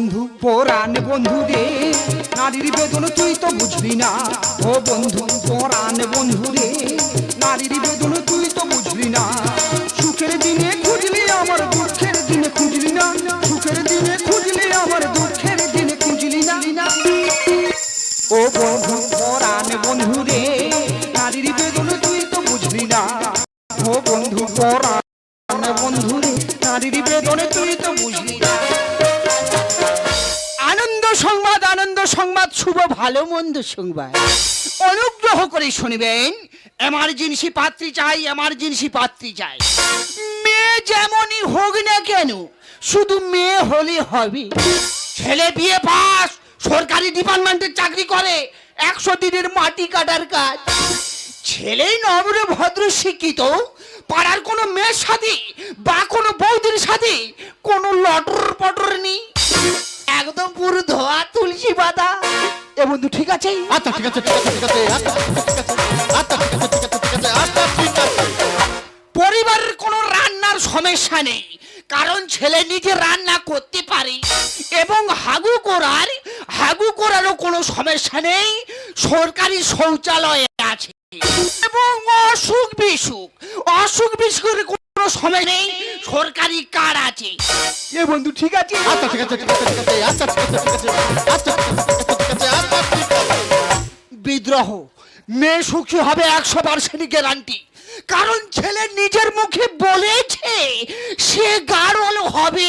বন্ধু, পরাণ বন্ধু রে। নারীর বেদন তুই তো বুঝলি না। ও বন্ধু, পরাণ বন্ধু রে। নারীর বেদন তুই তো বুঝলি না। সুখের দিনে খুঁজলি আমার, দুঃখের দিনে খুঁজলি না। সুখের দিনে খুঁজলি আমার, দুঃখের দিনে খুঁজলি না। ও বন্ধু, পরাণ বন্ধু রে। নারীর বেদন তুই তো বুঝলি না। ও বন্ধু, পরাণ বন্ধু রে। নারীর বেদনে তুই তো বুঝলি না। সংবাদ, আনন্দ সংবাদ, শুভ, ভালো, মন্দ সংবাদ। অনুগ্রহ করে শুনবেন এমার্জেন্সি পাত্রী চাই এমার্জেন্সি পাত্রী চাই। মেয়ে যেমনই হোক না কেন, শুধু মেয়ে হলে হবে। ছেলে বিয়ে পাস, সরকারি ডিপার্টমেন্টের চাকরি করে, একশো দিনের মাটি কাটার কাজ। ছেলেই নম্র, ভদ্র, শিক্ষিত, পাড়ার কোনো মেয়ের সাথে বা কোনো বৌদির সাথে কোনো লটর পটর নেই। একদম পুরো ধোয়া তুলসী পাতা। এ বন্ধু ঠিক আছে? আচ্ছা ঠিক আছে ঠিক আছে ঠিক আছে আচ্ছা ঠিক আছে আচ্ছা ঠিক আছে ঠিক আছে আচ্ছা ঠিক আছে। পরিবারের কোনো রান্নার সমস্যা নেই কারণ ছেলে নিজে রান্না করতে পারে এবং হাগু করার হাগু করারও কোনো সমস্যা নেই সরকারি শৌচালয় আছে। এবং অসুখ বিসুখ অসুখ বিসুখের কোনো সময় নেই সরকারি কার আছে। এ বন্ধু ঠিক আছে? আচ্ছা ঠিক আছে ঠিক আছে ঠিক আছে আচ্ছা ঠিক আছে ঠিক আছে আচ্ছা ঠিক আছে আচ্ছা ঠিক আছে বিদ্রোহ। মেয়ে সুখী হবে একশো পার্সেন্ট গ্যারান্টি কারণ ছেলে নিজের মুখে বলেছে সে গাড়ল হবে।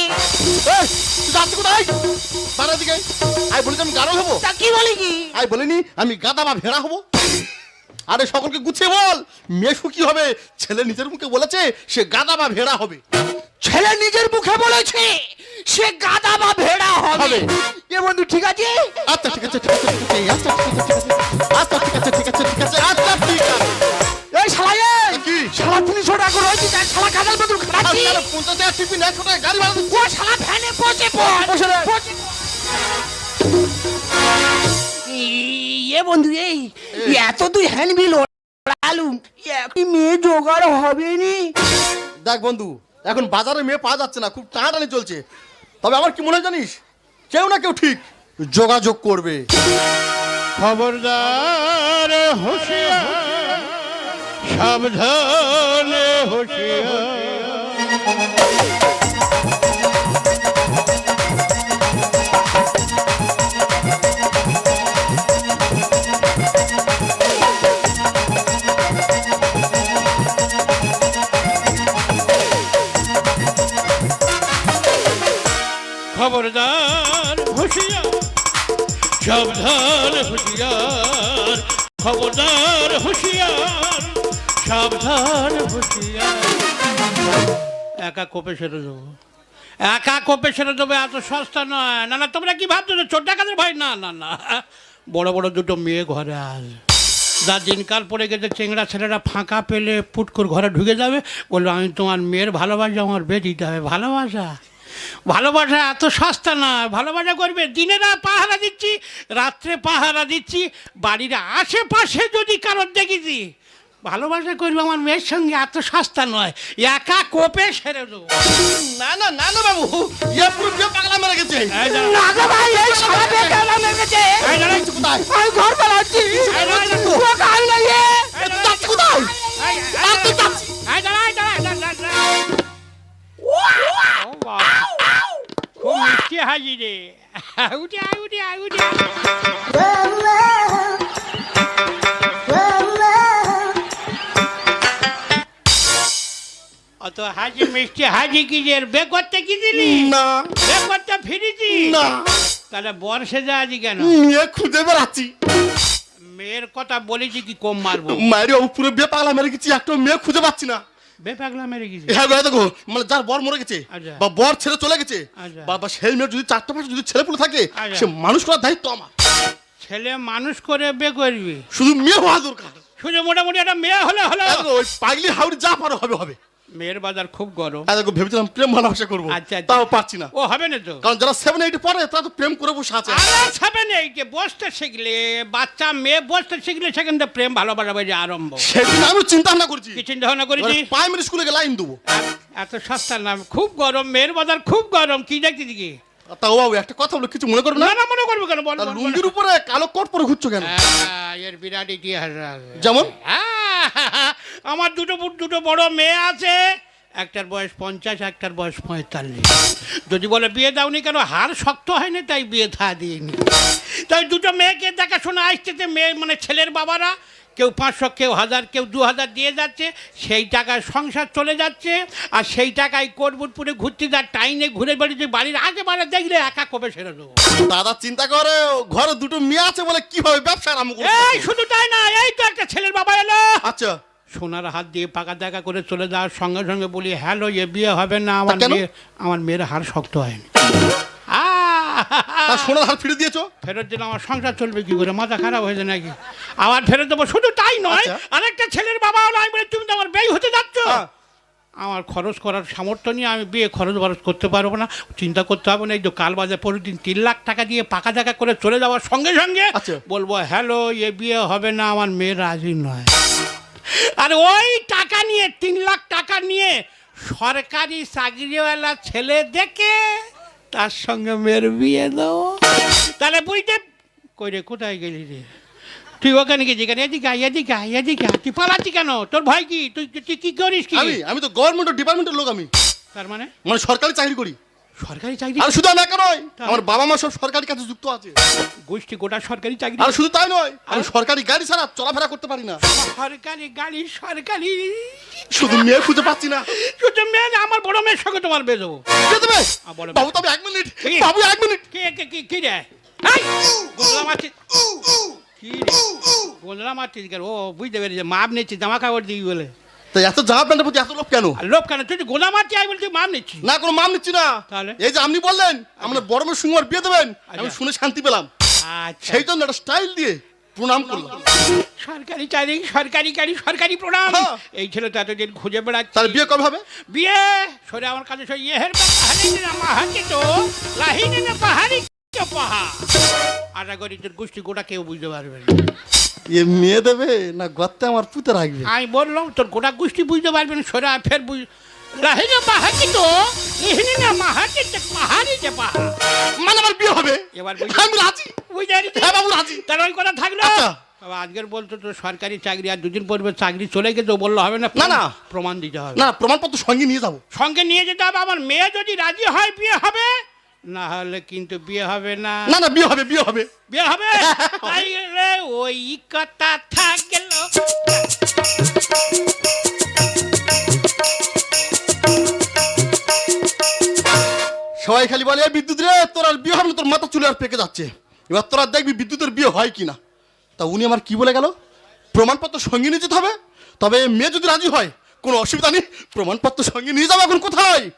যাচ্ছি কোথায়? বাড়ার দিকে আই বলি আমি গারো হব। তা কি বলি কি আই বলিনি আমি গাদা বা ভেড়া হব। আরে সকলকে গুছিয়ে বল মেয়ে সুখী হবে ছেলে নিজের মুখে বলেছে সে গাদা বা ভেড়া হবে ছেলে নিজের মুখে বলেছে সে গাদা বা ভেড়া হবে। এ বন্ধু ঠিক আছে আচ্ছা ঠিক আছে ঠিক আছে ঠিক আছে আচ্ছা ঠিক আছে ঠিক আছে আচ্ছা ঠিক আছে ঠিক আছে আচ্ছা ঠিক আছে এই শালা এই কি? শালা তিনশো টাকা রয়েছে তার শালা কাজাল বদল খাচ্ছি আজকাল পঞ্চাশ টাকা টিফিন একশো টাকা গাড়ি ভাড়া। ও শালা ভ্যানে পচে পড়। পচে পড়। বন্ধু এই এত তুই হ্যান্ডবিল একটি মেয়ে জোগাড় হবে নি দেখ বন্ধু এখন বাজারে মেয়ে পাওয়া যাচ্ছে না খুব টানাটানি চলছে। তবে আমার কি মনে হয় জানিস? কেউ না কেউ ঠিক যোগাযোগ করবে। খবরদার হুঁশিয়ার সাবধানে হুঁশিয়ার। খবরদার হুঁশিয়ার, সাবধান হুঁশিয়ার, খবরদার হুঁশিয়ার, সাবধান হুঁশিয়ার। একা কোপে সেরে দেবো। একা কোপে সেরে দেবো এত সস্তা নয়। না না, তোমরা কি ভাবছ ছোট টাকাদের ভাই না না না। বড় বড় দুটো মেয়ে ঘরে আস যা দিনকাল পড়ে গেছে, চেংড়া ছেলেরা ফাঁকা পেলে পুটকুর ঘরে ঢুকে যাবে। বলল আমি তোমার মেয়ের ভালোবাসা, আমার বে দিতে হবে ভালোবাসা। ভালোবাসা এত সস্তা না ভালোবাসা করবে দিনে রাত পাহারা দিচ্ছি রাত্রে পাহারা দিচ্ছি বাড়ির আশেপাশে যদি কারোর দেখেছি ভালোবাসা করবে আমার মেয়ের সঙ্গে এত সস্তা নয় একা কোপে সেরে দেবো। না না না না বাবু ইয়ে পুরো বিয়ে পাগলা মেরে গেছে। না গো ভাই এই শালা বেকালা মেরেছে? এই দাঁড়া, কোথায়? আমি ঘর পালাচ্ছি। কাল না ইয়ে কোথায় হাজি রে উঠে আয় উঠে আয় উঠে অত হাজি মিষ্টি হাজি কি যে বে করতে কি দিলি? না। বে করতে ফিরেছি? না। তাহলে বর্ষে যা আছি কেন? মেয়ে খুঁজে বেড়াচ্ছি। মেয়ের কথা বলেছি কি কম মারবো? মায়ের বাবু পুরো বিয়ে পাগলা মেরে গেছি একটা মেয়ে খুঁজে পাচ্ছি না। বে মেরে গেছি হ্যাঁ দেখো মানে যার বর মরে গেছে আচ্ছা। বা বর ছেড়ে চলে গেছে আচ্ছা। বা বা সেই যদি চারটে পাশে যদি ছেলে পুলে থাকে আচ্ছা। সে মানুষ করার দায়িত্ব আমার ছেলে মানুষ করে বে করবি শুধু মেয়ে হওয়া দরকার শুধু মোটামুটি একটা মেয়ে হলে হলে ওই পাগলি হাউড়ি যা পারো হবে হবে মেয়ের বাজার খুব গরম। এই দেখো ভেবেছিলাম প্রেম ভালোবাসা করব আচ্ছা, আচ্ছা। তাও পারছি না। ও হবে না তো। কারণ যারা সেভেন এইট পড়ে তারা তো প্রেম করে বসে আছে। আরে ছাবে নেই যে বসতে শিখলে বাচ্চা মেয়ে বসতে শিখলে সেখান থেকে প্রেম ভালোবাসা বেজে আরম্ভ। সেদিন আমি চিন্তা ভাবনা করছি। কি চিন্তা ভাবনা করেছি প্রাইমারি স্কুলে লাইন দেবো। এত সস্তার নাম খুব গরম মেয়ের বাজার খুব গরম। কি দেখছি দিকে তা ও বাবু একটা কথা বলো কিছু মনে করবে না? না মনে করব কেন? বল। লুঙ্গির উপরে কালো কোট পরে ঘুরছো কেন? এর বিরাট ইতিহাস। যেমন? আমার দুটো দুটো বড় মেয়ে আছে। একটার বয়স পঞ্চাশ একটার বয়স পঁয়তাল্লিশ। যদি বলে বিয়ে দাওনি কেন? হার শক্ত হয়নি তাই বিয়ে থা দিইনি। তাই দুটো মেয়েকে দেখাশোনা আসতেছে মেয়ে মানে ছেলের বাবারা কেউ পাঁচশো কেউ হাজার কেউ দু হাজার দিয়ে যাচ্ছে সেই টাকায় সংসার চলে যাচ্ছে আর সেই টাকায় কোটবুটপুরে ঘুরতে যার টাইনে ঘুরে বেড়িয়ে বাড়ির আগে বাড়ি দেখলে একা কবে সেরে দেবো? দাদা চিন্তা করে ঘরে দুটো মেয়ে আছে বলে কীভাবে ব্যবসা আরম্ভ এই শুধু তাই না এই তো একটা ছেলের বাবা এলো। আচ্ছা। সোনার হাত দিয়ে পাকা দেখা করে চলে যাওয়ার সঙ্গে সঙ্গে বলি হ্যালো এ বিয়ে হবে না আমার মেয়ে আমার মেয়ের হাড় শক্ত হয়নি। তার সোনার হার ফিরে দিয়েছ? ফেরত দিলে আমার সংসার চলবে কি করে? মাথা খারাপ হয়েছে নাকি? আবার ফেরত দেবো? শুধু তাই নয় আচ্ছা। আরেকটা ছেলের বাবা হলো আমি বলি তুমি তো আমার ব্যয় হতে যাচ্ছ। হ্যাঁ। আমার খরচ করার সামর্থ্য নিয়ে আমি বিয়ে খরচ বরচ করতে পারব না। চিন্তা করতে হবে না এই তো কাল বাজার প্রতিদিন তিন লাখ টাকা দিয়ে পাকা দেখা করে চলে যাওয়ার সঙ্গে সঙ্গে আচ্ছা। বলব হ্যালো এ বিয়ে হবে না আমার মেয়ে রাজি নয়। আর ওই টাকা নিয়ে তিন লাখ টাকা নিয়ে সরকারি চাকরিওয়ালা ছেলে দেখে তার সঙ্গে মেয়ের বিয়ে দাও তাহলে বুঝতে কই রে কোথায় গেলি রে? তুই ওখানে গেছি কেন? এদিকে আয়, এদিকে আয়, এদিকে আয়। তুই পালাচ্ছি কেন? তোর ভয় কি? তুই তুই কি করিস কি? আমি আমি তো গভর্নমেন্ট ডিপার্টমেন্টের লোক আমি। তার মানে? মানে সরকারি চাকরি করি। সরকারি চাকরি? আর শুধু আমি একা নয় আমার বাবা মা সব সরকারি কাজে যুক্ত আছে। গোষ্ঠী গোটা সরকারি চাকরি? আর শুধু তাই নয় আমি আর? সরকারি গাড়ি ছাড়া চলাফেরা করতে পারি না। সরকারি গাড়ি সরকারি। শুধু মেয়ে খুঁজে পাচ্ছি না। শুধু মেয়ে না, আমার বড় মেয়ের সঙ্গে তোমার বেয়ে দেবো। দেবে? বাবু তবে এক মিনিট? বাবু এক মিনিট। কে কে কি কি রে? গোলরা মারছিস কি রে? মারছিস কেন ও বুঝতে পেরেছি মাপ নিচ্ছিস জামা কাপড় দিবি বলে। তাই এত জামা প্যান্টের প্রতি এত লোক কেন? লোভ কেন? তুই গোলা মারছিস আমি বলছি মাপ নিচ্ছি না কোনো মাম নিচ্ছি না। তাহলে? এই যে আপনি বললেন আমরা বড় মেয়ের সঙ্গে বিয়ে দেবেন আমি আচ্ছা। শুনে শান্তি পেলাম। আচ্ছা। সেই জন্য একটা স্টাইল দিয়ে প্রণাম করলাম। সরকারি চাকরি সরকারি গাড়ি সরকারি প্রণাম। হ্যাঁ। এই ছেলে তো এতদিন খুঁজে বেড়াচ্ছে। তার বিয়ে কবে হবে? বিয়ে? সরে আমার কাছে সই ইয়ের পাহাড়ি না মাহাতি তো। লাহিনে না পাহাড়ি তো পাহা করি গোষ্ঠী গোটা কেউ বুঝতে পারবে না। এ মেয়ে দেবে না গর্তে আমার পুঁতে রাখবে? আমি বললাম তোর গোটা গোষ্ঠী বুঝতে পারবে না সরে আয়, ফের বুঝ লাহিনে মাহাতি তো লাহিনে না মাহাতি তো পাহাড়ি যে পাহা মানে আমার বিয়ে হবে? এবার বুঝ- আমি রাজি। বুঝতে হ্যাঁ বাবু রাজি। তার ওই কথা থাকল? আচ্ছা। আজকের বলতো তো সরকারি চাকরি আর দুদিন পর পর চাকরি চলে গেছে। বলল হবে না না, না। প্রমাণ দিতে হবে। না প্রমাণপত্র সঙ্গে নিয়ে যাব। সঙ্গে নিয়ে যেতে হবে? আমার মেয়ে যদি রাজি হয় বিয়ে হবে? না হলে কিন্তু বিয়ে হবে না। না না বিয়ে হবে বিয়ে হবে। বিয়ে হবে? তাই রে ওই কথা থাকল। সবাই খালি বলে "এই বিদ্যুৎ রে তোর আর বিয়ে হবে না তোর মাথা চুলে আর পেকে যাচ্ছে। এবার তোরা দেখবি বিদ্যুতের বিয়ে হয় কিনা। তা উনি আমার কি বলে গেল? প্রমাণপত্র সঙ্গে নিয়ে যেতে হবে। তবে মেয়ে যদি রাজি হয় কোনো অসুবিধা নেই। প্রমাণপত্র সঙ্গে নিয়ে যাব এখন কোথায়?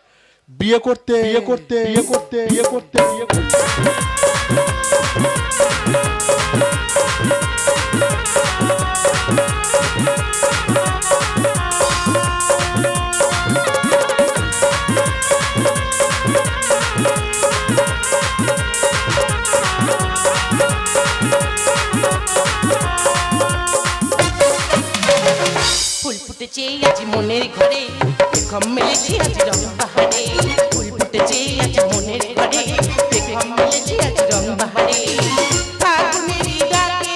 বিয়ে করতে বিয়ে করতে বিয়ে করতে বিয়ে করতে বিয়ে করতে। ফুটেছে আজ মনের ঘরে। বেগম মেলেছে আজ রং বাহারে। ফুল ফুটেছে আজ মনের ঘরে। বেগম মেলেছে আজ রং বাহারে। ফাগুনের ডাকে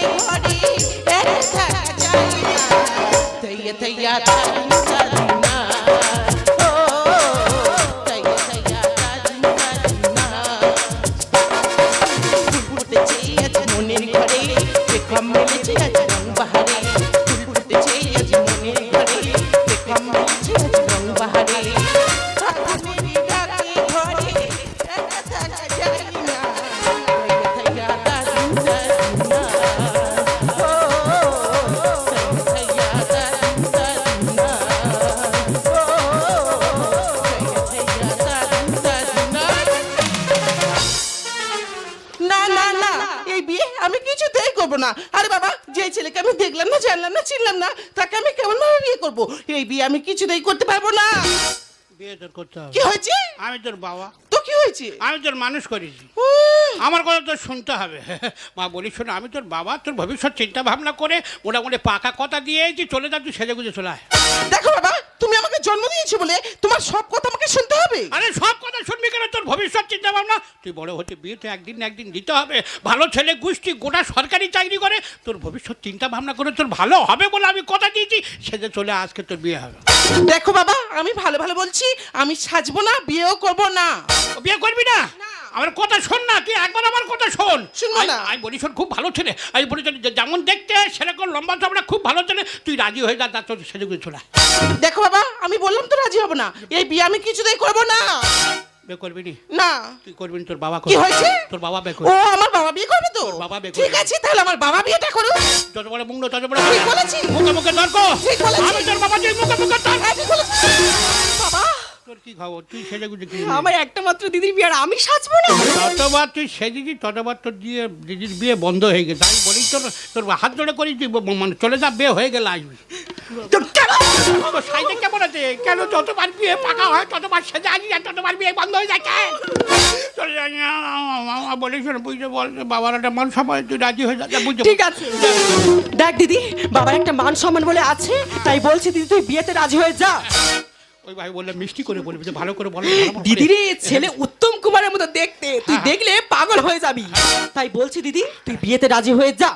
না। আরে বাবা যে ছেলেকে আমি দেখলাম না জানলাম না চিনলাম না তাকে আমি কেমন ভাবে বিয়ে করব? এই বিয়ে আমি কিছুতেই করতে পারব না। বিয়ে তোর করতে হবে। কি হয়েছে? আমি তোর বাবা। তো কি হয়েছে? আমি তোর মানুষ করেছি। উম, আমার কথা তোর শুনতে হবে। মা বলি শোনো আমি তোর বাবা তোর ভবিষ্যৎ চিন্তা ভাবনা করে মোটামুটি পাকা কথা দিয়েছি চলে যা তুই সেজে গুজে চলে আয়। দেখো বাবা তুমি আমাকে জন্ম দিয়েছ বলে তোমার সব কথা আমাকে শুনতে হবে? আরে সব কথা শুনবি কেন? তোর ভবিষ্যৎ চিন্তা ভাবনা তুই বড় হতে বিয়েতে একদিন না একদিন দিতে হবে। ভালো ছেলে গোষ্ঠী গোটা সরকারি চাকরি করে। তোর ভবিষ্যৎ চিন্তা ভাবনা করে তোর ভালো হবে বলে আমি কথা দিয়েছি। সেজে চলে আজকে তোর বিয়ে হবে। দেখো বাবা আমি ভালো ভালো বলছি আমি সাজবো না বিয়েও করব না। বিয়ে করবি না? আমার কথা শোন না তুই একবার আমার কথা শোন। শুনব না। আমি বলি শোন খুব ভালো ছেলে। আমি বলি যেমন দেখতে সেরকম লম্বা চমড়া খুব ভালো ছেলে। তুই রাজি হয়ে যা তার সেজে চলে দেখো বাবা আমি বললাম তো রাজি হব না। এই বিয়ে আমি কিছুতেই করব না। বিয়ে করবি নি? না। তুই করবি নি? তোর বাবা কি করবে। হয়েছে? তোর বাবা বিয়ে ও আমার বাবা বিয়ে করবে তো? বাবা বিয়ে ঠিক আছে তাহলে আমার বাবা বিয়েটা যত বড় মুন্ড তত বড় ঠিক বলেছি। মুখে মুখে তর্ক। ঠিক বলেছি। আমি তোর বাবা তুই মুখে মুখে তর্ক। ঠিক বলেছি। তোর কি খবর? তুই সেজে গুজে কি আমার একটা মাত্র দিদির বিয়ে আর আমি সাজবো না? ততবার তুই সেজেছি ততবার তোর দিয়ে দিদির বিয়ে বন্ধ হয়ে গেছে। আমি বলি তোর তোর হাত ধরে করি তুই মানে চলে যা বিয়ে হয়ে গেলে আসবি। সাইডে কেমন আছে? কেন যতবার বিয়ে পাকা হয় ততবার সেজে আসি আর ততবার বিয়ে বন্ধ হয়ে যায় কেন চলে যাই বলি শোন বুঝতে বল বাবার একটা মান সময় তুই রাজি হয়ে যা বুঝতে ঠিক আছে। দেখ দিদি বাবার একটা মান সম্মান বলে আছে তাই বলছি দিদি তুই বিয়েতে রাজি হয়ে যা। ওই ভাই বললাম মিষ্টি করে বলবি যে ভালো করে বলো দিদি রে ছেলে উত্তম কুমারের মতো দেখতে তুই দেখলে পাগল হয়ে যাবি। তাই বলছি দিদি তুই বিয়েতে রাজি হয়ে যা।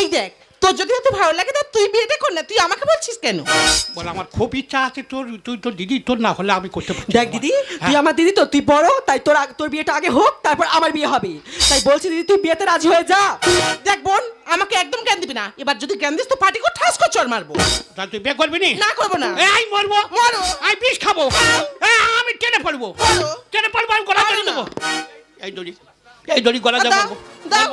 এই দেখ তোর যদি এত ভালো লাগে তা তুই বিয়েটা কর না। তুই আমাকে বলছিস কেন? বল আমার খুব ইচ্ছা আছে তোর তুই তোর দিদি তোর না হলে আমি করতে পারছি দেখ দিদি তুই আমার দিদি তো তুই বড় তাই তোর আগ- তোর বিয়েটা আগে হোক তারপর আমার বিয়ে হবে। তাই বলছি দিদি তুই বিয়েতে রাজি হয়ে যা। দেখ বোন আমাকে একদম জ্ঞান দিবি না। এবার যদি জ্ঞান দিস তো পার্টি করে ঠাস করে চড় মারবো। তা তুই বিয়ে করবি নি? না করব না। এই মরবো। মরো। আমি বিষ খাব। এই আমি টেনে পড়ব মরো। টেনে পড়ব আমি গলা পারো ধরে না। দেবো এই দড়ি এই দড়ি গলা দেবো। দাও। দাও,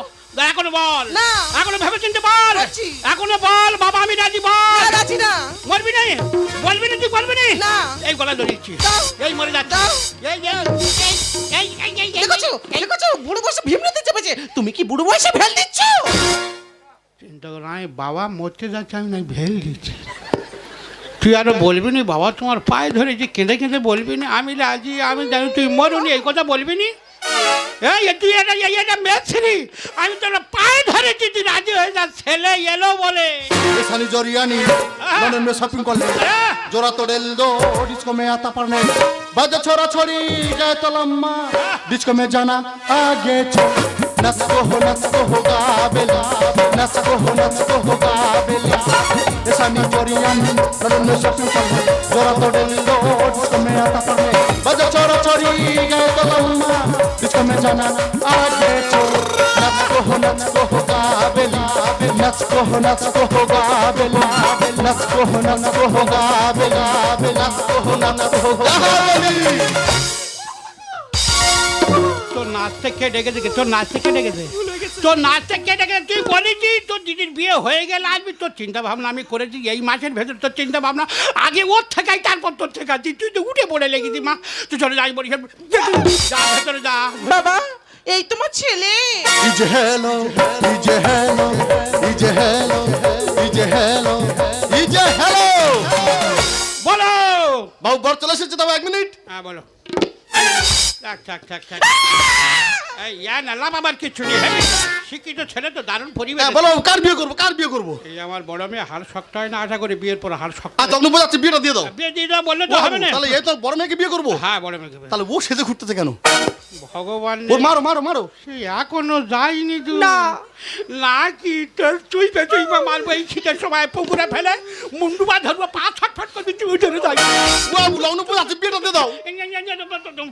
এখনও বল। না। এখনও ভেবে চিনতে বল। এখনও বল বাবা আমি রাজি বল। না, রাজি না। মরবি না? বলবি না তুই বলবি না? না। এই গলা দাও। এই মরে যাচ্ছে। এই এই এই এই দেখেছ? দেখেছ? বুড়ো বয়সে ভীমরতি চেপেছে। তুমি কি বুড়ো বয়সে ভেল দিচ্ছ? চিন্তা কর আমি বাবা মরতে যাচ্ছে আমি নাই ভেল দিচ্ছি। তুই আরও বলবি না বাবা তোমার পায়ে ধরেছি কেঁদে কেঁদে বলবি না আমি রাজি আমি জানি তুই মরুনি এই কথা বলবি নি? এই এ তুই এটা এই এটা মেয়েছিলি আমি তোর পায়ে ধরেছি তুই রাজি হয়ে যা ছেলে এলো বলে सानी जोरियानी लंदन में शॉपिंग कर ले जोरा तो डेल दो डिस्को में आता पड़ने बाजा छोरा छोरी जाए तो लम्मा डिस्को में जाना आगे चल नस्को हो नस्को हो गाबेला नस्को हो नस्को हो गाबेला ये सानी जोरियानी लंदन में शॉपिंग कर ले जोरा तो डेल दो डिस्को में आता पड़ने बाजा छोरा छोरी जाए तो लम्मा डिस्को में जाना आगे चल नस्को हो नस्को हो गाबेला नस्को हो नस्को हो गाबेला नस्को हो नस्को हो गाबेला नस्को हो नस्को हो गाबेला তোর নাচতে কে ডেকে দেখে তোর নাচতে কে ডেকেছে? তোর নাচতে কে ডেকে তুই বলেছি তোর দিদির বিয়ে হয়ে গেলে আসবি। তোর চিন্তা ভাবনা আমি করেছি এই মাসের ভেতর তোর চিন্তা ভাবনা আগে ওর থেকাই তারপর তোর থেকে তুই তুই তো উঠে পড়ে লেগেছি মা। তুই চলে যাই বলি যা ভেতরে যা। বাবা এই তোমার ছেলে। ইজে হ্যালো ইজে হ্যালো ইজে হ্যালো ইজে হ্যালো ইজে হ্যালো বলো। বাবু বর চলে এসেছে তবে এক মিনিট। হ্যাঁ বলো। থাক থাক থাক থাক। এই ইয়া না লাভ আমার কিছু নেই। হ্যাঁ, শিক্ষিত ছেলে তো দারুণ পরিবেশ। হ্যাঁ, বলো কার বিয়ে করব কার বিয়ে করব? এই আমার বড় মেয়ে হাল শক্ত হয় না আশা করি বিয়ের পর হাল শক্ত আর তখন বোঝাচ্ছে বিয়েটা দিয়ে দাও। বিয়ে দিয়ে দাও বললে ও তো বাবু, হবে না। তাহলে এই তো বড় মেয়েকে বিয়ে করব? হ্যাঁ বড় মেয়ে বিয়ে। তাহলে ও সেজে ঘুরতেছে কেন? ভগবান ওর মারো মারো মারো। সে এখনও যায়নি তুই না। না কি তোর তুই বে তুই মারবো এই শীতের সময়? পুকুরে ফেলে মুন্ডু বা ধরবো পা ছটফট করবি তুই উঠে যাই ও বাবু লাউনু বোঝাচ্ছে বিয়েটা দিয়ে দাও।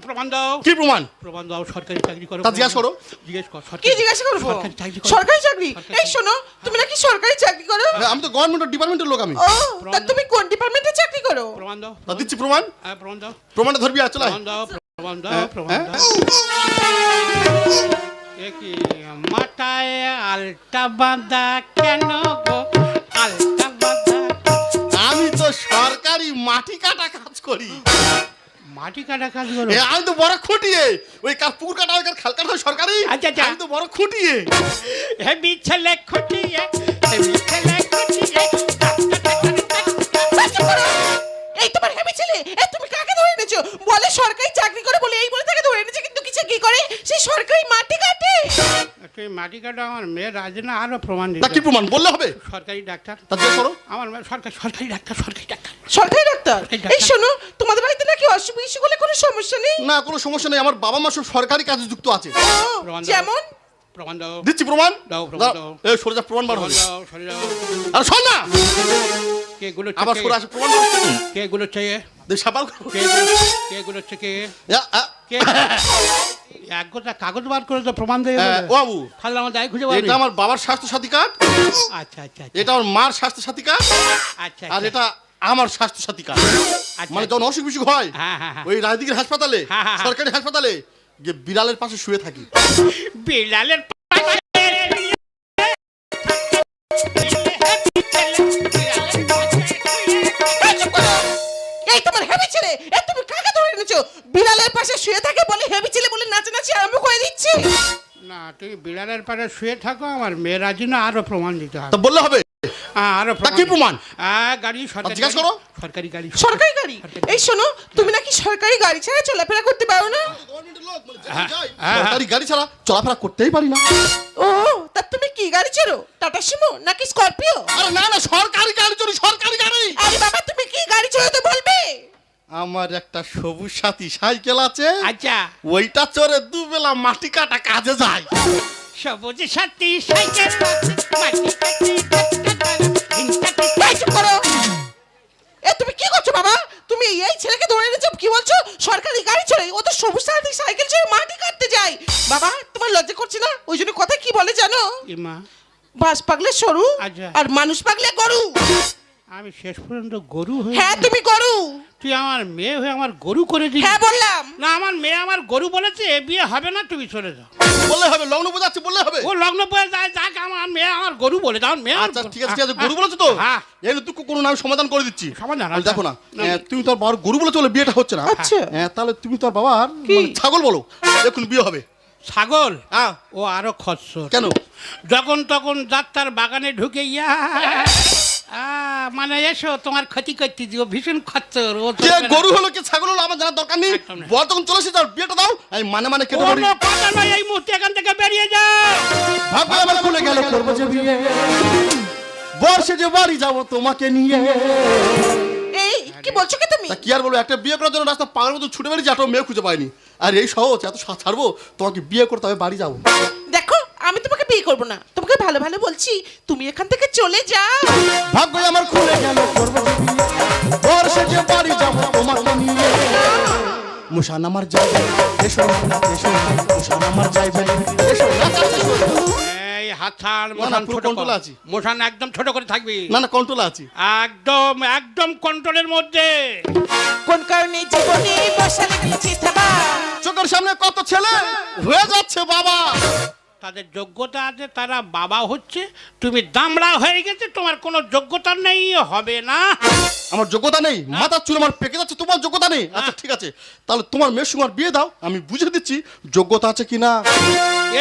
প্রমাণ দাও। কি প্রমাণ? প্রমাণ দাও সরকারি চাকরি করো। তা জিজ্ঞাসা করো। জিজ্ঞেস কর কি সরকারি জিজ্ঞাসা করব? সরকারি চাকরি করো। সরকারি চাকরি? এই শোনো তুমি নাকি সরকারি চাকরি করো? হ্যাঁ, আমি তো গভর্নমেন্ট ডিপার্টমেন্টের লোক আমি। ও তা তুমি কোন ডিপার্টমেন্টে চাকরি করো? প্রমাণ দাও তা দিচ্ছি প্রমাণ? হ্যাঁ প্রমাণ দাও। প্রমাণটা ধরবি আর চলে প্রমাণ দাও হ্যাঁ, হ্যাঁ। এ মাথায় আলটা বাঁধা কেন গো আলটা বাঁধা আমি তো সরকারি মাটি কাটা কাজ করি মাটি কাটা কাজ করো আমি তো বড় খুঁটিয়ে ওই কার পুকুর কাটা ওই খাল কাটা সরকারি আচ্ছা, আচ্ছা। আমি তো বড় খুঁটিয়ে হে বিছলে খুঁটিয়ে হে বিছলে খুঁটিয়ে এই তোমার ছেলে এই তুমি কাকে ধরে বলে সরকারি চাকরি করে বলে এই বলে তাকে ধরে এনেছে কিন্তু কিছু কি করে? সেই সরকারি মাটি কাটে। তুই মাটি কাটা আমার মেয়ের রাজি না আরও প্রমাণ দিতে কি প্রমাণ? বললে হবে। সরকারি ডাক্তার। তা জিজ্ঞেস করো। আমার মেয়ে সরকারি সরকারি ডাক্তার সরকারি ডাক্তার। সরকারি ডাক্তার? এই শোনো তোমাদের বাড়িতে নাকি অসুবিধা হলে কোনো সমস্যা নেই? না কোনো সমস্যা নেই। আমার বাবা মা সব সরকারি কাজে যুক্ত আছে। যেমন? প্রমাণ দাও। দিচ্ছি প্রমাণ? দাও, প্রমাণ দাও। এই সরে যা প্রমাণ বার হবে দাও সরে যাও। আর শোন না! কে গুলো আবার সরে আসে প্রমাণ কে? গুলো চাইয়ে দে সাবাল কে কে গুলো কে কে এক গোটা কাগজ বার করে তো প্রমাণ দেয় ও বাবু। তাহলে আমার দায় খুঁজে এটা আমার বাবার স্বাস্থ্য সাথী কার্ড আচ্ছা আচ্ছা আচ্ছা, এটা আমার মার স্বাস্থ্য সাথী কার্ড আচ্ছা আর এটা আমার স্বাস্থ্য সাথী কার্ড আচ্ছা, মানে যখন অসুখ বিসুখ হয় হ্যাঁ, হ্যাঁ, হ্যাঁ। ওই রাজদিকের হাসপাতালে। সরকারি হাসপাতালে গিয়ে বিড়ালের পাশে শুয়ে থাকি। বিড়ালের এই তোমার হেবি ছেলে এই তুমি কাকে ধরে এনেছো? বিড়ালের পাশে শুয়ে থাকে বলে হেবি ছেলে বলে নাচানাচি আরম্ভ করে দিচ্ছি। না তুই বিড়ালের পারে শুয়ে থাকো আমার মেয়ের না আরও প্রমাণ দিতে হবে তা বললে হবে? আরও কি প্রমাণ? গাড়ি সরকারি। করো। সরকারি গাড়ি? সরকারি গাড়ি। এই শোনো তুমি নাকি সরকারি গাড়ি ছাড়া চলাফেরা করতে পারো না? সরকারি গাড়ি ছাড়া চলাফেরা করতেই পারি না। ও তা তুমি কি গাড়ি চড়ো টাটা সুমো নাকি স্করপিও? আরে না না সরকারি গাড়ি চড়ি সরকারি গাড়ি। আরে বাবা তুমি কি গাড়ি চড়ো বলবে? আমার একটা সবুজ সাথী সাইকেল আছে। আচ্ছা। ওইটা চড়ে দুবেলা মাটি কাটা কাজে যায়। সবুজ সাথী সাইকেল মাটি কাটি করো। এ তুমি কি করছ বাবা? তুমি এই ছেলেকে ধরে এনেছো কি বলছো? সরকারি গাড়ি চড়ে ও তো সবুজ সাথে সাইকেল চড়ে মাটি কাটতে যায়। বাবা তোমার লজ্জা করছে না? ওই জন্য কথা কি বলে জানো? বাস পাগলে সরু আচ্ছা। আর মানুষ পাগলে গরু। আমি শেষ পর্যন্ত গরু হয়ে হ্যাঁ তুমি গরু। তুই আমার মেয়ে হয়ে আমার গরু করে দিবি হ্যাঁ বললাম। না আমার মেয়ে আমার গরু বলেছে এ বিয়ে হবে না তুমি চলে যাও। বললে হবে লগ্ন বোঝাচ্ছি বললে হবে। ও লগ্ন পরে যায় যাক আমার মেয়ে আমার গরু বলে দাও মেয়ে আমার আচ্ছা ঠিক আছে ঠিক আছে গরু বলেছ তো? হ্যাঁ। এর তুই কোনো নাম সমাধান করে দিচ্ছি। সমাধান, আমি আচ্ছা। দেখো না তুমি তোর বাবার গরু বলে চলে বিয়েটা হচ্ছে না। আচ্ছা। হ্যাঁ তাহলে তুমি তোর বাবার মানে ছাগল বলো এখন বিয়ে হবে। ছাগল? হ্যাঁ। ও আরও খচ্চর। কেন? যখন তখন যাত্রার বাগানে ঢুকে ইয়া। আ, মানে এসো তোমার ক্ষতি করতে দিও ভীষণ খচ্চর ও তো- কে গরু হলো কে ছাগল হলো আমার জানার দরকার নেই। তখন চলে এসেছে বিয়েটা দাও আমি মানে মানে কেটে পড়ি কোনো কথা নয় এই মুহূর্তে এখান থেকে বেরিয়ে যাও। ভাগ্য আমার খুলে গেল করব যে বিয়ে। বর্ষে যে বাড়ি যাব তোমাকে নিয়ে। এই কি বলছো কি তুমি? কি আর বলব একটা বিয়ে করার জন্য রাস্তা পাগল মতো ছুটে বেরিয়েছে একটা মেয়ে খুঁজে পাইনি। আর এই সহজ এত ছাড়বো তোমাকে বিয়ে করতে হবে বাড়ি যাব। আমি তোমাকে বিয়ে করব না। তোমাকে ভালো ভালো বলছি তুমি এখান থেকে চলে যাও। ভাগ্য আমার খুলে গেল করব বর্ষে যে বাড়ি যাব তোমাকে নিয়ে। মুসান আমার যাইবে এসো এসো মুসান আমার যাইবে। এসো এই মোশান ছোট control মোশান একদম ছোট করে থাকবি। না না কন্ট্রোল আছি। একদম একদম কন্ট্রোলের মধ্যে। কোন কারণে জীবনে বসালে চোখের সামনে কত ছেলে হয়ে যাচ্ছে বাবা। তাদের যোগ্যতা আছে তারা বাবা হচ্ছে তুমি দামড়া হয়ে গেছে তোমার কোনো যোগ্যতা নেই হবে না। আমার যোগ্যতা নেই মাথার চুল আমার পেকে যাচ্ছে তোমার যোগ্যতা নেই। আচ্ছা ঠিক আছে। তাহলে তোমার মেয়ের সঙ্গে আমার বিয়ে দাও আমি বুঝে দিচ্ছি যোগ্যতা আছে কিনা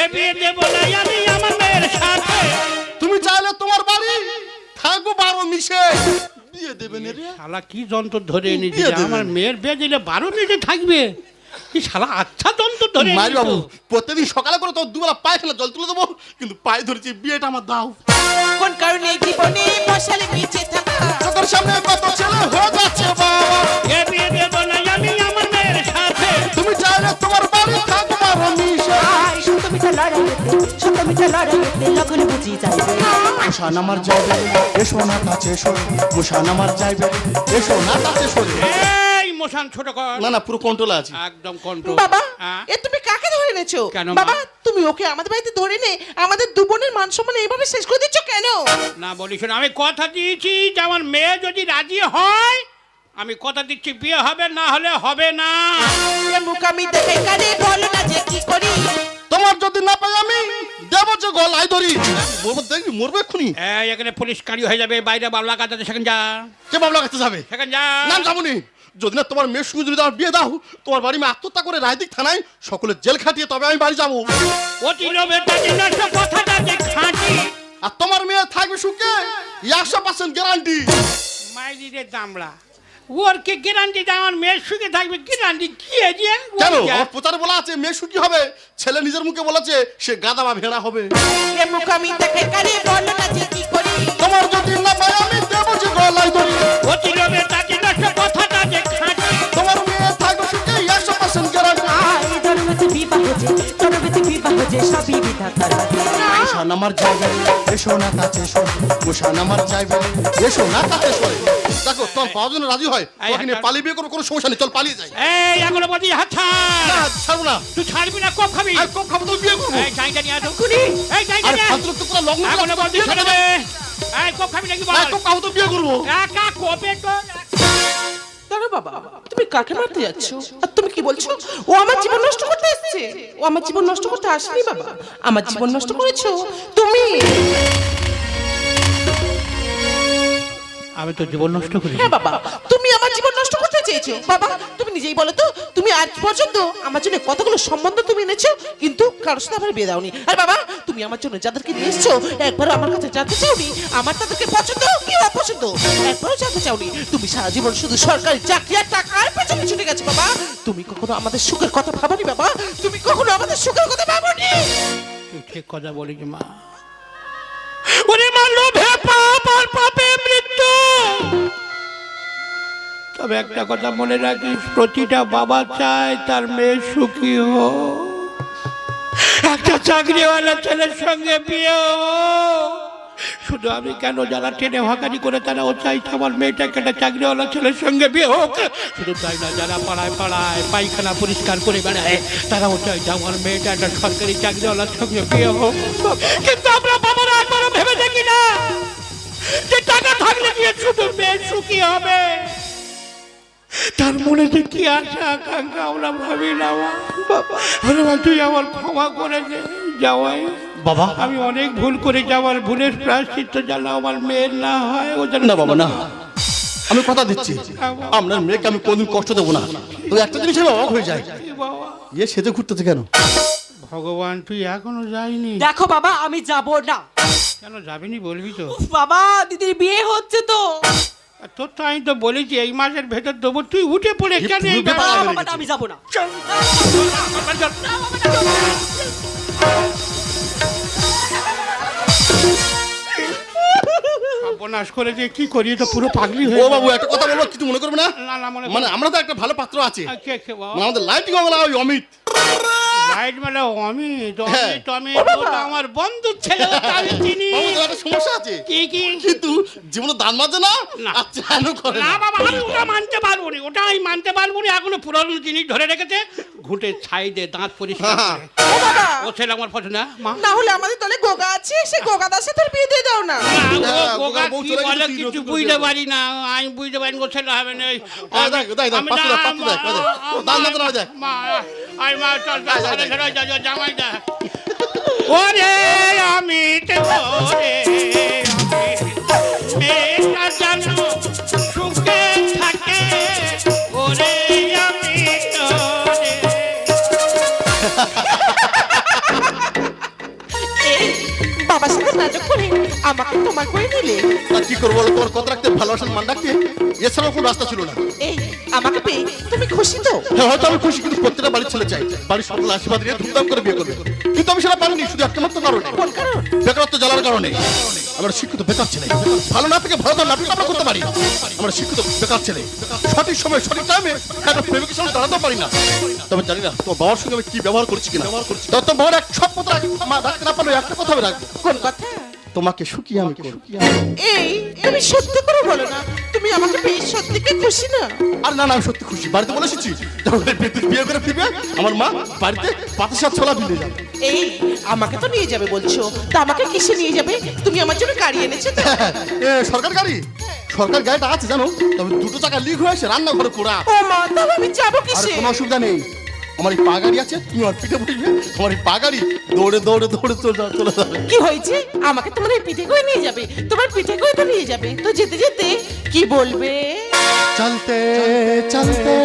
এ বিয়ে দেবো না আমি আমার মেয়ের সাথে। তুমি চাইলে তোমার বাড়ি থাকব বারো মিশে। বিয়ে দেবে রে। শালা কি যন্ত্র ধরে এনেছে আমার মেয়ের বিয়ে দিলে বারো মিনিটে থাকবে। কি শালা আচ্ছা যন্ত্র ধরে মারি বাবু তো। প্রত্যেকদিন সকালে করে তোর দুবেলা পায়ে ফেলে জল তুলে দেবো কিন্তু পায়ে ধরেছি বিয়েটা আমার দাও। কোন কারণে জীবনে মশালে নিচে থাকা? তোর সামনে কত ছেলে হয়ে যাচ্ছে বাবা। এ বিয়ে দেব না আমি আমার মেয়ের সাথে। তুমি চাইলে তোমার বাড়ি থাকব আমি তুমি শত লড়াইতে লগন বুঝি যাইবে মুসান আমার যাইবে এসো না কাছে আমার যাইবে এসো না কাছে এসো এই মোশান ছোট কর। না না পুরো কন্ট্রোল আছে। একদম কন্ট্রোল বাবা হ্যাঁ? এ তুমি কাকে ধরে এনেছো? বাবা তুমি ওকে আমাদের বাড়িতে ধরে নে আমাদের দু বোনের মান সম্মান এইভাবে শেষ করে দিচ্ছ কেন? না বলিস আমি কথা দিয়েছি যে আমার মেয়ে যদি রাজি হয় আমি কথা দিচ্ছি বিয়ে হবে না হলে হবে না। এ মুখামি দেখে বলো না যে কি করি। তোমার যদি না পাই আমি দেবো যে গলায় ধরি বলব দেখবি মরবে এক্ষুনি। এই এখানে পুলিশ গাড়ি হয়ে যাবে বাইরে বাবলা কাজ আছে সেখানে যা। কে বাবলা কাছে যাবে? সেখানে যা। নাম যাবনি। যদি না তোমার মেয়ের সঙ্গে যদি আমার বিয়ে দাও তোমার বাড়ি আমি আত্মহত্যা করে রায়দিক থানায় সকলে জেল খাটিয়ে তবে আমি বাড়ি যাব। অতি নষ্ট কথাটা যে খাঁটি। আর তোমার মেয়ে থাকবে সুখে একশো পার্সেন্ট গ্যারান্টি মাইরিরে দামড়া। ওরকে গ্যারান্টি দেয় আমার মেয়ের সুখে থাকবে গ্যারান্টি কি দিয়ে কেন? আমার প্রচার বলা আছে মেয়ে সুখী হবে ছেলে নিজের মুখে বলেছে সে গাদা বা ভেড়া হবে। এ আমি দেখে কানে বলো না যে কি করি? তোমার যদি না পাই আমি দেব যে গলায় ধরি অতি রবে তাকে দেখে কথাটা যে খাঁটি। তোমার মেয়ে থাকবে সুখে একশো পার্সেন্ট গ্যারান্টি আই ধর্মতে বিবাহ যে ধর্মতে বিবাহ যে সবই বিধাতার হাতে আমার চাইবে এসো না কাছে শোন পোষান আমার চাইবে এসো না কাছে শোন দেখো তোমার বাবা যেন রাজি হয় এই তোমাকে নিয়ে পালিয়ে বিয়ে করো কোনো সমস্যা নেই চল পালিয়ে যাই। এই এখনও বলছি হাত ছাড়। না ছাড়বো না। তুই ছাড়বি না কপ খাবি। আর কম খাব তো বিয়ে করব। এই জায়গা নিয়ে আসো এই জায়গা নিয়ে আয়। তো পুরো লগ্ন বলছি বিয়ে ছেড়ে দে। এই কপ খাবি নাকি বল? কম খাব তো বিয়ে করব। একা কপে কর দাঁড়া বাবা তুমি কাকে মারতে যাচ্ছ? আর তুমি কি বলছো? ও আমার জীবন নষ্ট করতে এসেছে। ও আমার জীবন নষ্ট করতে আসেনি বাবা। আমার জীবন নষ্ট করেছ তুমি। আমি তো জীবন নষ্ট করি হ্যাঁ বাবা। তুমি আমার জীবন নষ্ট করতে চেয়েছো। বাবা তুমি নিজেই বলো তো তুমি আজ পর্যন্ত আমার জন্য কতগুলো সম্বন্ধ তুমি এনেছো কিন্তু কারোর সাথে আমার বিয়ে দাওনি। আর বাবা তুমি আমার জন্য যাদেরকে নিয়ে এসছো একবার আমার কাছে জানতে চাওনি। আমার তাদেরকে পছন্দ কি অপছন্দ একবারও জানতে চাওনি। তুমি সারা জীবন শুধু সরকারি চাকরি আর টাকার পেছনে ছুটে গেছো বাবা। তুমি কখনো আমাদের সুখের কথা ভাবনি বাবা? তুমি কখনো আমাদের সুখের কথা ভাবনি? তুই ঠিক কথা বলিস মা। ওরে মা লোভে পাপ আর পাপে মৃত্যু। তবে একটা কথা মনে রাখিস প্রতিটা বাবা চায় তার মেয়ে সুখী হোক। একটা চাকরিওয়ালা ছেলের সঙ্গে বিয়ে হোক। শুধু আমি কেন যারা ট্রেনে ভাকারি করে তারা ও চাইছে আমার মেয়েটাকে একটা চাকরিওয়ালা ছেলের সঙ্গে বিয়ে হোক? শুধু তাই না যারা পাড়ায় পাড়ায় পায়খানা পরিষ্কার করে বেড়ায় তারাও চাইছে আমার মেয়েটা একটা সরকারি চাকরিওয়ালার সঙ্গে বিয়ে হোক। কিন্তু শুধু মেয়ে সুখী হবে তার মনে যে কি আশা আকাঙ্ক্ষা আমরা ভাবি না মা, তুই আমার ক্ষমা করে দে যাওয়াই। বাবা। আমি অনেক ভুল করে যাওয়ার ভুলের প্রায়শ্চিত্ত যেন আমার মেয়ের না হয় ও যেন না বাবা না। আমি কথা দিচ্ছি। আপনার মেয়েকে আমি কোনদিন কষ্ট দেবো না। তো একটা জিনিস আমি অবাক হয়ে যায়। বাবা, ইয়ে সেজে ঘুরতেছে কেন? ভগবান তুই এখনও যাইনি দেখো বাবা আমি যাব না। কেন যাবিনি বলবি তো? বাবা দিদির বিয়ে হচ্ছে তো। আর তোর তো আমি তো বলেছি এই মাসের ভেতর দেবো। তুই উঠে পড়ে এ কেন এই বাবা আমি যাব না। সর্বনাশ করে যে কি করি? তো পুরো পাগলি ও হয়ে বাবু একটা কথা বলব কিছু মনে করবে না? না না মনে মানে আমরা তো একটা ভালো পাত্র আছে। আ, কে কে বাবা? মানে আমাদের লাইটিং বাংলা ওই অমিত। লাইট মেলা অমিত হ্যাঁ। আমার বন্ধুর ছেলে ও তো আমি চিনি বাবু তোর একটা সমস্যা আছে কি কি কিন্তু জীবনে দান মাজে না না। আর চানও করে না না বাবা আমি ওটা মানতে পারব না ওটা আমি মানতে পারব না এখনও পুরনো জিনিস ধরে রেখেছে ঘুটে ছাই দে দাঁত পরিষ্কার হ্যাঁ। করে। ও বাবা ও ছেলে আমার পছন্দ না মা না হলে আমাদের দলে গোগা আছে সে গোগা দাসের সাথে বিয়ে দিয়ে দাও না না, ও হ্যাঁ, গোগা গোগা বউ কি চলে গেছে, বলে তুই কিছু বুঝতে পারি না আমি বুঝতে পারি না, ও ছেলে হবে না হ্যাঁ, দেখ, দেখ, দেখ, আমি পাত্রী না, দেখ, পাত্রী দেখ, মা, দেখ। ও, মা, দান দেখ। মা, আয় মা, চল, ঘরে ঘরে যা, যা, জামাই দা। ওরে আমি ওরে মেয়েটা জানো সুখে থাকে। ওরে আমি এই, বাবার সাথে নাটক করে আমাকে তোমার করে আর কি করব বলো তোমার কথা রাখতে ভালোবাসার মান রাখতে? এছাড়াও কোনো রাস্তা ছিল না। এই আমাকে পেয়ে তুমি খুশি তো? হ্যাঁ হয়তো আমি খুশি কিন্তু প্রত্যেকটা বাড়ির ছেলে চাই। বাড়ির সকল আশীর্বাদ নিয়ে ধুমধাম করে বিয়ে করবে। কিন্তু আমি সেটা পারিনি শুধু একটা মাত্র কারণে? বেকারত্ব জ্বালার কারণে। আমরা শিক্ষিত বেকার ছেলে। ভালো না থেকে ভালো নাটক আমরা করতে পারি। আমরা শিক্ষিত বেকার ছেলে। সঠিক সময় সঠিক টাইমে একটা প্রেমিকের সঙ্গে দাঁড়াতে পারি না। তবে জানি না তোমার বাবার সঙ্গে আমি কি ব্যবহার করছি কিনা। ব্যবহার করছি। তোমার বাবার এক সব কথা মা রাখতে না পারলে একটা কথা আমি রাখব। কোন কথা? তোমাকে সুখী আমি করব। এই তুমি সত্যি করে বলো না। তুমি আমাকে পেয়ে সত্যি কি খুশি না? আর না না আমি সত্যি খুশি। বাড়িতে বলে এসেছি। যখন বিদ্যুৎ বিয়ে করে ফিরবে আমার মা বাড়িতে পাতাসার ছোলা বিলে যাবে। এই আমাকে তো নিয়ে যাবে বলছো। তা আমাকে কিসে নিয়ে যাবে? তুমি আমার জন্য গাড়ি এনেছো তো। এ, সরকার গাড়ি? সরকার গাড়িটা আছে জানো? তবে দুটো চাকা লিক হয়েছে রান্নাঘরে পোড়া। ও মা তবে আমি যাব আর কিসে? কোনো অসুবিধা নেই। আমার এই পা গাড়ি আছে তুমি আমার পিঠে বসবে আমার এই পা গাড়ি দৌড়ে দৌড়ে দৌড়ে চলে যাবে চলে যাবে কি হয়েছে আমাকে তোমার এই পিঠে করে নিয়ে যাবে তোমার পিঠে করে তো নিয়ে যাবে তো যেতে যেতে কি বলবে चलते चलते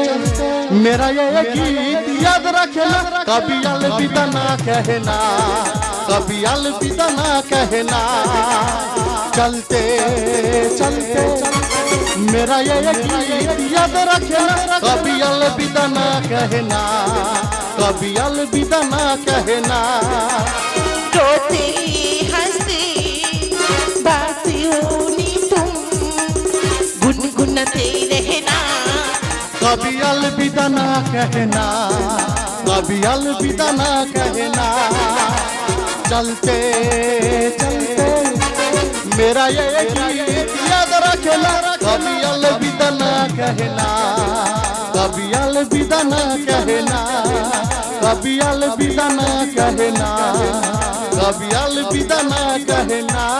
मेरा ये गीत याद रखना कभी अलविदा ना कहना कभी अलविदा ना कहना चलते चलते। मेरा ये गीत याद रखना कभी अलविदा ना कहना कभी अलविदा ना कहना रोते हँसते बासी होनी तुम गुनगुनाते रहना। कभी अलविदा ना कहना कभी अलविदा ना कहना चलते चलते। मेरा ये गीत याद रखेला कभी अलविदा ना कहना, कभी अलविदा ना कहना, कभी अलविदा ना कहना, कभी अलविदा ना कहना।